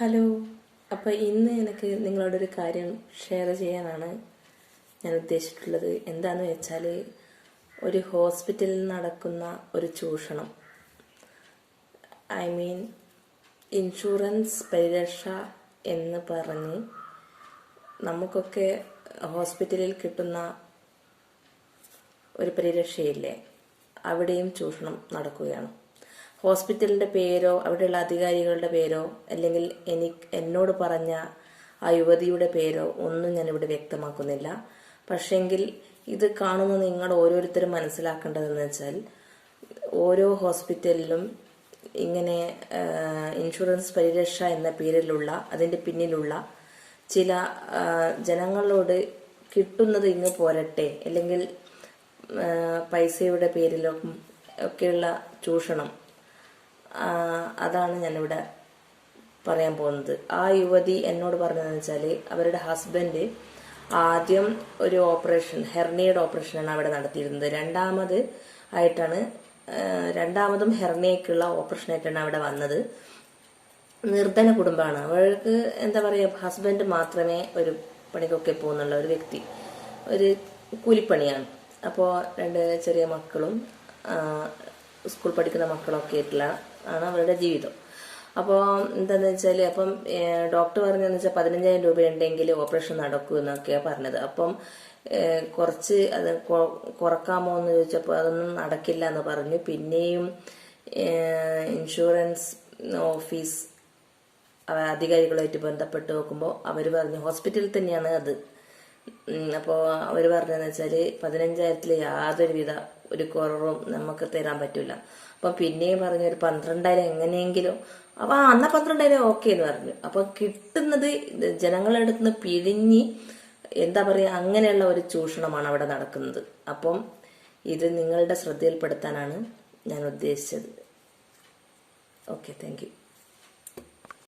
Hello. അപ്പോൾ ഇന്ന് എനിക്ക് നിങ്ങളോടൊരു കാര്യം ഷെയർ ചെയ്യാനാണ് ഞാൻ ഉദ്ദേശിച്ചിട്ടുള്ളത്. എന്താന്ന് വെച്ചാൽ ഒരു ഹോസ്പിറ്റലിൽ നടക്കുന്ന ഒരു ചൂഷണം. ഐ മീൻ ഇൻഷുറൻസ് പരിരക്ഷ എന്ന് പറഞ്ഞ് നമുക്കൊക്കെ ഹോസ്പിറ്റലിൽ കിട്ടുന്ന ഒരു പരിരക്ഷയില്ലേ അവിടെയും ചൂഷണം നടക്കുകയാണ്. ഹോസ്പിറ്റലിന്റെ പേരോ അവിടെയുള്ള അധികാരികളുടെ പേരോ അല്ലെങ്കിൽ എനിക്ക് എന്നോട് പറഞ്ഞ ആ യുവതിയുടെ പേരോ ഒന്നും ഞാനിവിടെ വ്യക്തമാക്കുന്നില്ല. പക്ഷെങ്കിൽ ഇത് കാണുന്ന നിങ്ങൾ ഓരോരുത്തരും മനസ്സിലാക്കേണ്ടതെന്ന് വെച്ചാൽ ഓരോ ഹോസ്പിറ്റലിലും ഇങ്ങനെ ഇൻഷുറൻസ് പരിരക്ഷ എന്ന പേരിലുള്ള അതിന്റെ പിന്നിലുള്ള ചില ജനങ്ങളോട് കിട്ടുന്നത് ഇങ്ങ് പോരട്ടെ അല്ലെങ്കിൽ പൈസയുടെ പേരിലും ഒക്കെയുള്ള ചൂഷണം അതാണ് ഞാനിവിടെ പറയാൻ പോകുന്നത്. ആ യുവതി എന്നോട് പറഞ്ഞതെന്ന് വെച്ചാൽ അവരുടെ ഹസ്ബൻഡ് ആദ്യം ഒരു ഓപ്പറേഷൻ ഹെർണിയുടെ ഓപ്പറേഷനാണ് അവിടെ നടത്തിയിരുന്നത്. രണ്ടാമത് ആയിട്ടാണ് രണ്ടാമതും ഹെർണിയക്കുള്ള ഓപ്പറേഷനായിട്ടാണ് അവിടെ വന്നത്. നിർധന കുടുംബമാണ്. അവൾക്ക് എന്താ പറയുക ഹസ്ബൻഡ് മാത്രമേ ഒരു പണിക്കൊക്കെ പോകുന്നുള്ള. ഒരു വ്യക്തി ഒരു കൂലിപ്പണിയാണ്. അപ്പോൾ രണ്ട് ചെറിയ മക്കളും സ്കൂൾ പഠിക്കുന്ന മക്കളൊക്കെ ആയിട്ടുള്ള ആണ് അവരുടെ ജീവിതം. അപ്പോൾ എന്താണെന്ന് വെച്ചാൽ അപ്പം ഡോക്ടർ പറഞ്ഞതെന്ന് വെച്ചാൽ പതിനഞ്ചായിരം രൂപ ഉണ്ടെങ്കിൽ ഓപ്പറേഷൻ നടക്കൂ എന്നൊക്കെയാണ് പറഞ്ഞത്. അപ്പം കുറച്ച് അത് കുറക്കാമോ എന്ന് ചോദിച്ചപ്പോൾ അതൊന്നും നടക്കില്ല എന്ന് പറഞ്ഞു. പിന്നെയും ഇൻഷുറൻസ് ഓഫീസ് അധികാരികളുമായിട്ട് ബന്ധപ്പെട്ട് നോക്കുമ്പോൾ അവർ പറഞ്ഞു ഹോസ്പിറ്റലിൽ തന്നെയാണ് അത്. അപ്പോൾ അവർ പറഞ്ഞതെന്ന് വെച്ചാൽ പതിനഞ്ചായിരത്തിൽ യാതൊരുവിധ ഒരു കുറവും നമുക്ക് തരാൻ പറ്റില്ല അപ്പം പിന്നെയും പറഞ്ഞു ഒരു പന്ത്രണ്ടായിരം എങ്ങനെയെങ്കിലും അപ്പം ആ അന്ന പന്ത്രണ്ടായിരം ഓക്കെ എന്ന് പറഞ്ഞു. അപ്പം കിട്ടുന്നത് ഇത് ജനങ്ങളുടെ അടുത്ത് നിന്ന് പിഴിഞ്ഞ് എന്താ പറയുക അങ്ങനെയുള്ള ഒരു ചൂഷണമാണ് അവിടെ നടക്കുന്നത്. അപ്പം ഇത് നിങ്ങളുടെ ശ്രദ്ധയിൽപ്പെടുത്താനാണ് ഞാൻ ഉദ്ദേശിച്ചത്. Okay thank